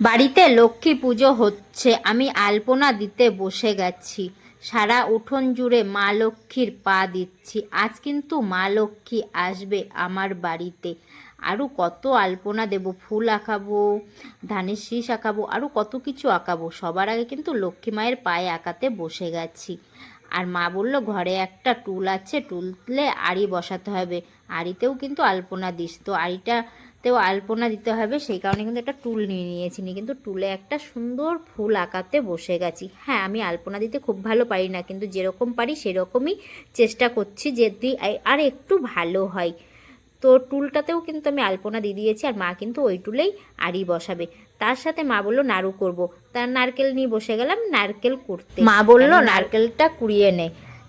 বাড়িতে লক্ষ্মী পুজো হচ্ছে, আমি আলপনা দিতে বসে গেছি। সারা উঠোন জুড়ে মা লক্ষ্মীর পা দিচ্ছি। আজ কিন্তু মা লক্ষ্মী আসবে আমার বাড়িতে। আরও কত আলপনা দেব, ফুল আঁকাবো, ধানের শীষ আঁকাবো আরও কত কিছু আঁকাবো। সবার আগে কিন্তু লক্ষ্মী মায়ের পায়ে আঁকাতে বসে গেছি। আর মা বলল, ঘরে একটা টুল আছে টুললে আড়ি বসাতে হবে। আড়িতেও কিন্তু আলপনা দিস। তো আড়িটাতেও আলপনা দিতে হবে সেই কারণে কিন্তু একটা টুল নিয়ে নিয়েছি নি কিন্তু টুলে একটা সুন্দর ফুল আঁকাতে বসে গেছি। হ্যাঁ আমি আলপনা দিতে খুব ভালো পারি না কিন্তু যেরকম পারি সেরকমই চেষ্টা করছি যে তুই আর একটু ভালো হয়। তো টুলটাতেও কিন্তু আমি আলপনা দিয়ে দিয়েছি আর মা কিন্তু ওই টুলেই আড়ি বসাবে। তার সাথে মা বলল নাড়ু করব। তার নারকেল নিয়ে বসে গেলাম নারকেল করতে মা বলল নারকেলটা কুড়িয়ে নে।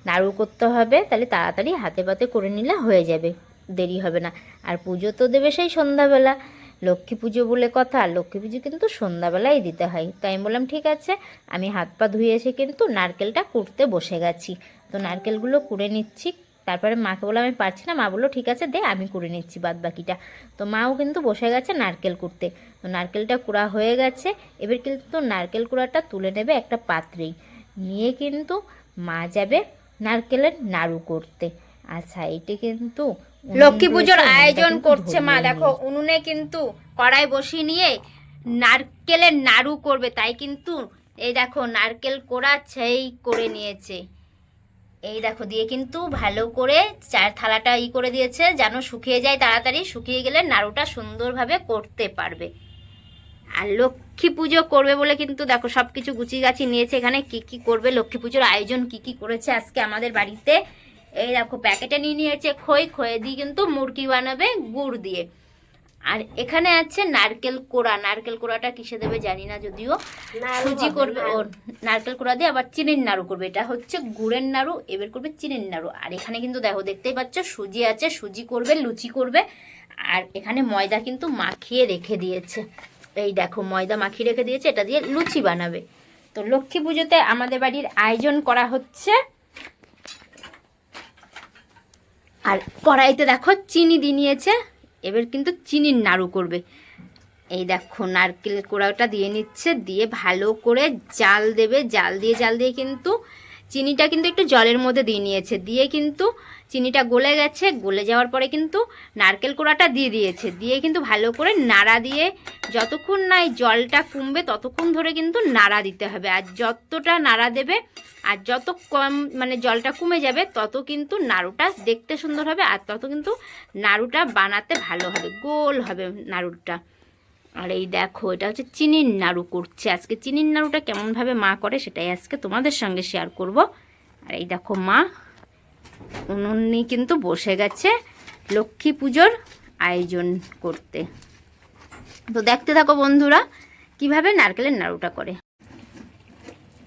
নাড়ু করতে হবে তাহলে তাড়াতাড়ি হাতে পাতে করে নিলে হয়ে যাবে। দেরি হবে না। আর পুজো তো দেবে সেই সন্ধ্যাবেলা। লক্ষ্মী পুজো বলে কথা, লক্ষ্মী পুজো কিন্তু সন্ধ্যাবেলাই দিতে হয়। তো আমি বললাম, ঠিক আছে। আমি হাত পা ধুয়ে এসে কিন্তু নারকেলটা কুড়তে বসে গেছি। তো নারকেলগুলো কুড়ে নিচ্ছি। তারপরে মাকে বললাম, আমি পারছি না। মা বলল, ঠিক আছে, দে, আমি করে নিচ্ছি বাদ বাকিটা তো মাও কিন্তু বসে গেছে নারকেল কুড়তে তো নারকেলটা কুড়া হয়ে গেছে। এবার কিন্তু নারকেল কুড়াটা তুলে নেবে একটা পাত্রেই। নিয়ে কিন্তু মা যাবে নারকেলের নাড়ু করতে। আর সাইডে কিন্তু লক্ষ্মী পুজোর আয়োজন করছে মা। দেখো, উনুনে কিন্তু কড়াই বসিয়ে নিয়ে নারকেলের নাড়ু করবে, তাই কিন্তু এই দেখো, নারকেল কোড়া সেই করে নিয়েছে। এই দেখো, দিয়ে কিন্তু ভালো করে চার থালাটা ই করে দিয়েছে, যেন শুকিয়ে যায় তাড়াতাড়ি, শুকিয়ে গেলে নাড়ুটা সুন্দরভাবে করতে পারবে। আর লক্ষ্মী পুজো করবে বলে কিন্তু দেখো সব কিছু গুছি গাছি নিয়েছে এখানে, কি কি করবে, লক্ষ্মী পুজোর আয়োজন কি কি করেছে আজকে আমাদের বাড়িতে। এই দেখো প্যাকেটে নিয়ে নিয়েছে খই খয়ে দিয়ে কিন্তু মুরগি বানাবে গুড় দিয়ে। আর এখানে আছে নারকেল কোড়া। নারকেল কোড়াটা কিসে দেবে জানি না যদিও। সুজি করবে ও নারকেল কোড়া দিয়ে আবার চিনির নাড়ু করবে। এটা হচ্ছে গুড়ের নাড়ু এবার করবে চিনির নাড়ু। আর এখানে কিন্তু দেখো দেখতেই পাচ্ছ সুজি আছে সুজি করবে লুচি করবে। আর এখানে ময়দা কিন্তু মাখিয়ে রেখে দিয়েছে। এই দেখো ময়দা মাখিয়ে রেখে দিয়েছে এটা দিয়ে লুচি বানাবে। তো লক্ষ্মী পুজোতে আমাদের বাড়ির আয়োজন করা হচ্ছে আর কড়াইতে দেখো চিনি দিয়ে নিয়েছে, এবার কিন্তু চিনির নাড়ু করবে। এই দেখো নারকেল কোড়াটা দিয়ে নিচ্ছে, দিয়ে ভালো করে জাল দেবে, জাল দিয়ে জাল দিয়ে কিন্তু চিনিটা কিন্তু একটু জলের মধ্যে দিয়ে নিয়েছে। দিয়ে কিন্তু চিনিটা গলে গেছে, গলে যাওয়ার পরে কিন্তু নারকেল কোড়াটা দিয়ে দিয়েছে। দিয়ে কিন্তু ভালো করে নাড়া দিয়ে যতক্ষণ না এই জলটা কমবে ততক্ষণ ধরে কিন্তু নাড়া দিতে হবে। আর যতটা নাড়া দেবে আর যত কম মানে জলটা কমে যাবে, তত কিন্তু নাড়ুটা দেখতে সুন্দর হবে আর তত কিন্তু নাড়ুটা বানাতে ভালো হবে, গোল হবে নাড়ুটা। আর এই দেখো, এটা হচ্ছে চিনির নাড়ু করছে। আজকে চিনির নাড়ুটা কেমনভাবে মা করে সেটাই আজকে তোমাদের সঙ্গে শেয়ার করব। আর এই দেখো মা, উনুনি কিন্তু বসে গেছে লক্ষ্মী পুজোর আয়োজন করতে। তো দেখতে থাকো বন্ধুরা, কীভাবে নারকেলের নাড়ুটা করে।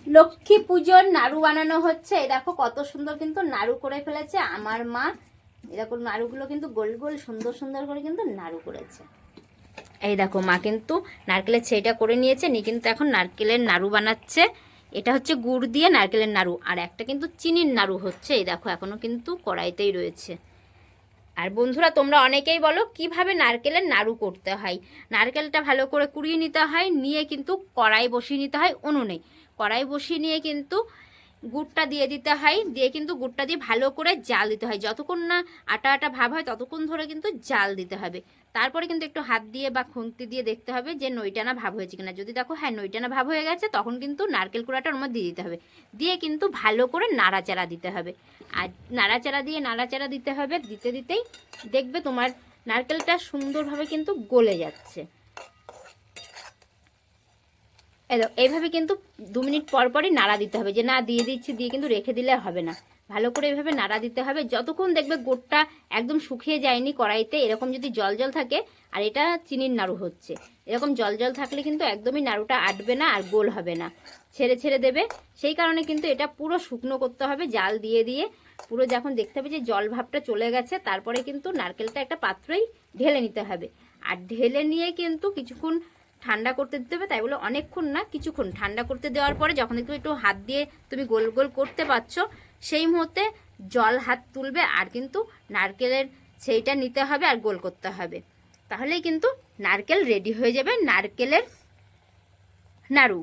লক্ষ্মী পুজোর নাড়ু বানানো হচ্ছে। এই দেখো কত সুন্দর কিন্তু নাড়ু করে ফেলেছে আমার মা। দেখো নাড়ুগুলো কিন্তু গোল গোল সুন্দর সুন্দর করে কিন্তু নাড়ু করেছে। এই দেখো মা কিন্তু নারকেলের ছেইটা করে নিয়েছে, নি কিন্তু এখন নারকেলের নাড়ু বানাচ্ছে। এটা হচ্ছে গুড় দিয়ে নারকেলের নাড়ু, আর একটা কিন্তু চিনির নাড়ু হচ্ছে, এই দেখো এখনও কিন্তু কড়াইতেই রয়েছে। আর বন্ধুরা, তোমরা অনেকেই বলো কীভাবে নারকেলের নাড়ু করতে হয়? নারকেলটা ভালো করে কুড়িয়ে নিতে হয়, নিয়ে কিন্তু কড়াই বসিয়ে নিতে হয়, উনুনে। কড়াই বসিয়ে নিয়ে কিন্তু গুড়টা দিয়ে দিতে হয়, দিয়ে কিন্তু গুড়টা দিয়ে ভালো করে জাল দিতে হয়। যতক্ষণ না আটা আটা ভাব হয়, ততক্ষণ ধরে কিন্তু জাল দিতে হবে। তারপরে কিন্তু একটু হাত দিয়ে বা খুন্তি দিয়ে দেখতে হবে যে নইটানা ভাব হয়েছে কিনা। যদি দেখো হ্যাঁ নইটানা ভাব হয়ে গেছে, তখন কিন্তু নারকেল কুড়াটা ওর মধ্যে দিয়ে দিতে হবে। দিয়ে কিন্তু ভালো করে নাড়াচাড়া দিতে হবে। আর নাড়াচাড়া দিয়ে নাড়াচাড়া দিতে হবে, দিতে দিতেই দেখবে তোমার নারকেলটা সুন্দরভাবে কিন্তু গলে যাচ্ছে। এই দেখো, এইভাবে কিন্তু দু মিনিট পর পরই নাড়া দিতে হবে। যে না দিয়ে দিচ্ছি দিয়ে কিন্তু রেখে দিলে হবে না। ভালো করে এইভাবে নাড়া দিতে হবে। যতক্ষণ দেখবে গোটটা একদম শুকিয়ে যায়নি কড়াইতে এরকম যদি জল জল থাকে আর এটা চিনির নাড়ু হচ্ছে। এরকম জল জল থাকলে কিন্তু একদমই নাড়ুটা আটবে না আর গোল হবে না। ছেড়ে ছেড়ে দেবে। সেই কারণে কিন্তু এটা পুরো শুকনো করতে হবে জাল দিয়ে দিয়ে। পুরো যখন দেখতে হবে যে জল ভাবটা চলে গেছে তারপরে কিন্তু নারকেলটা একটা পাত্রই ঢেলে নিতে হবে। আর ঢেলে নিয়ে কিন্তু কিছুক্ষণ ঠান্ডা করতে দিতে হবে, তাই বলে অনেকক্ষণ না, কিছুক্ষণ। ঠান্ডা করতে দেওয়ার পরে যখন একটু একটু হাত দিয়ে তুমি গোল গোল করতে পারছ, সেই মুহূর্তে জল হাত তুলবে আর কিন্তু নারকেলের সেইটা নিতে হবে আর গোল করতে হবে। তাহলেই কিন্তু নারকেল রেডি হয়ে যাবে, নারকেলের নাড়ু।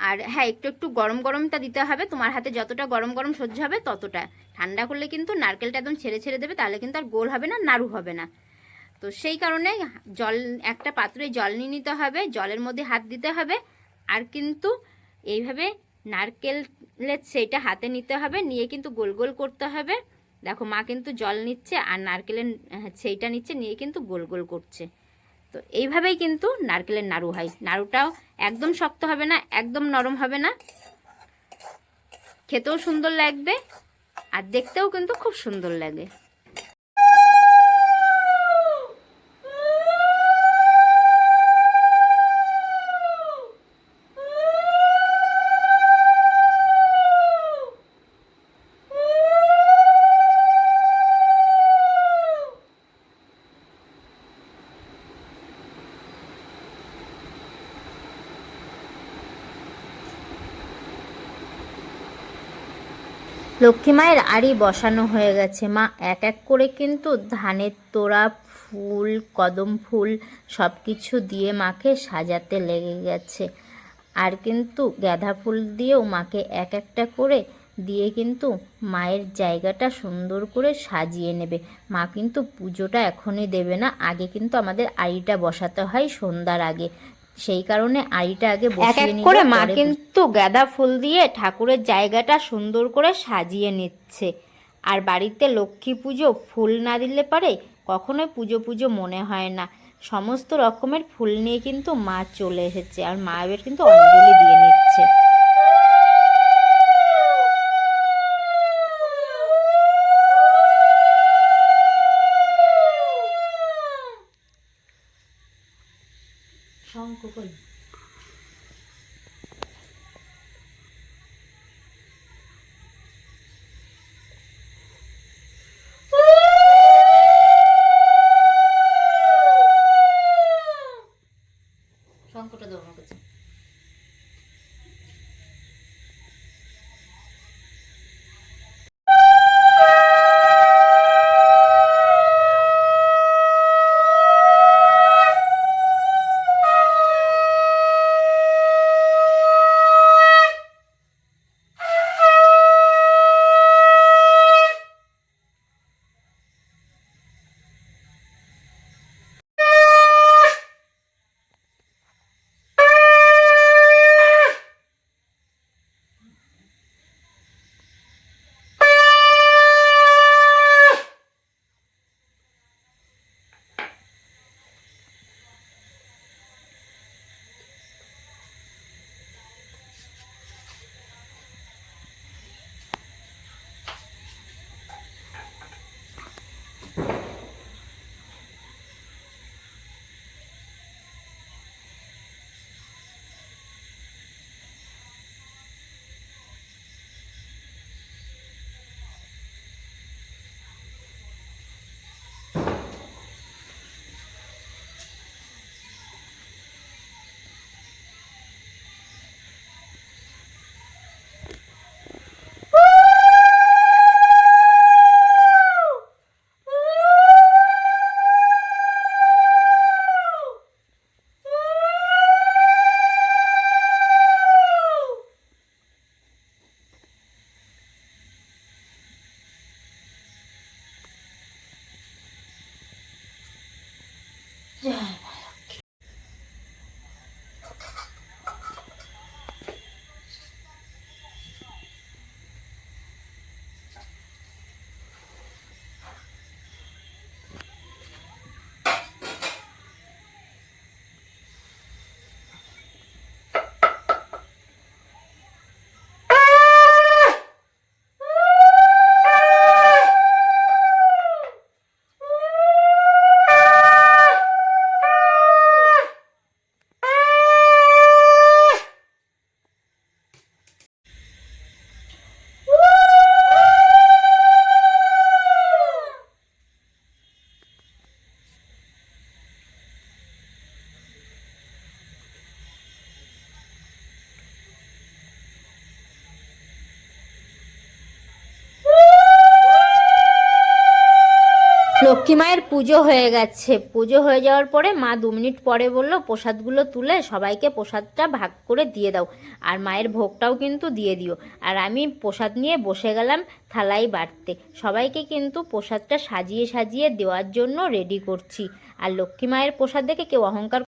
আর হ্যাঁ একটু একটু গরম গরমটা দিতে হবে, তোমার হাতে যতটা গরম গরম সহ্য হবে ততটা। ঠান্ডা করলে কিন্তু নারকেলটা একদম ছেড়ে ছেড়ে দেবে, তাহলে কিন্তু আর গোল হবে না, নাড়ু হবে না। তো সেই কারণে জল, একটা পাত্রে জল নিয়ে নিতে হবে, জলের মধ্যে হাত দিতে হবে, আর কিন্তু এইভাবে নারকেলের সেইটা হাতে নিতে হবে, নিয়ে কিন্তু গোল গোল করতে হবে। দেখো, মা কিন্তু জল নিচ্ছে আর নারকেলের সেইটা নিচ্ছে, নিয়ে কিন্তু গোল গোল করছে। তো এইভাবেই কিন্তু নারকেলের নাড়ু হয়। নাড়ুটাও একদম শক্ত হবে না, একদম নরম হবে না। খেতেও সুন্দর লাগবে আর দেখতেও কিন্তু খুব সুন্দর লাগে। লক্ষ্মী মায়ের আড়ি বসানো হয়ে গেছে। মা এক এক করে কিন্তু ধানের তোড়া, ফুল, কদম ফুল সব কিছু দিয়ে মাকে সাজাতে লেগে গেছে। আর কিন্তু গাঁদা ফুল দিয়েও মাকে এক একটা করে দিয়ে কিন্তু মায়ের জায়গাটা সুন্দর করে সাজিয়ে নেবে। মা কিন্তু পুজোটা এখনই দেবে না, আগে কিন্তু আমাদের আড়িটা বসাতে হয় সন্ধ্যার আগে। সেই কারণে আড়িটা আগে এক এক করে মা কিন্তু গাঁদা ফুল দিয়ে ঠাকুরের জায়গাটা সুন্দর করে সাজিয়ে নিচ্ছে। আর বাড়িতে লক্ষ্মী পুজো ফুল না দিলে পারে কখনোই পুজো পুজো মনে হয় না। সমস্ত রকমের ফুল নিয়ে কিন্তু মা চলে এসেছে আর মা এবার কিন্তু অঞ্জলি দিয়ে নিচ্ছে। Yeah. লক্ষ্মী মায়ের পুজো হয়ে গেছে। পুজো হয়ে যাওয়ার পরে মা দু মিনিট পরে বলল, প্রসাদগুলো তুলে সবাইকে প্রসাদটা ভাগ করে দিয়ে দাও। আর মায়ের ভোগটাও কিন্তু দিয়ে দিও। আর আমি প্রসাদ নিয়ে বসে গেলাম থালাই বাড়তে। সবাইকে কিন্তু প্রসাদটা সাজিয়ে সাজিয়ে দেওয়ার জন্য রেডি করছি। আর লক্ষ্মী মায়ের প্রসাদ দেখে কেউ অহংকার